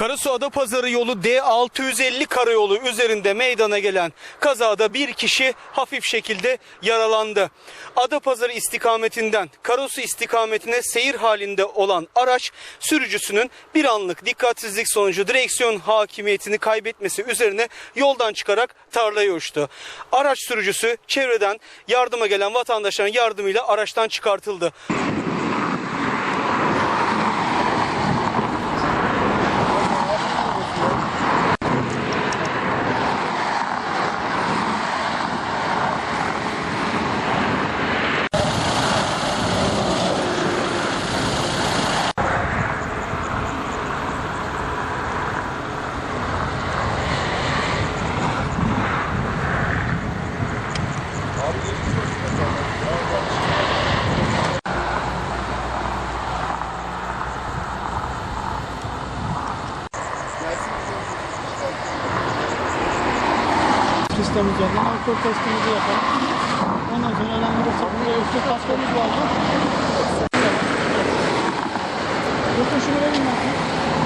Karasu Adapazarı yolu D650 karayolu üzerinde meydana gelen kazada bir kişi hafif şekilde yaralandı. Adapazarı istikametinden Karasu istikametine seyir halinde olan araç sürücüsünün bir anlık dikkatsizlik sonucu direksiyon hakimiyetini kaybetmesi üzerine yoldan çıkarak tarlaya uçtu. Araç sürücüsü çevreden yardıma gelen vatandaşların yardımıyla araçtan çıkartıldı. Sistemimiz var. Alkol testimizi yapalım. Ondan sonra önemli bir sapında ölçü taslarımız vardı. Bakın şunu verin ben.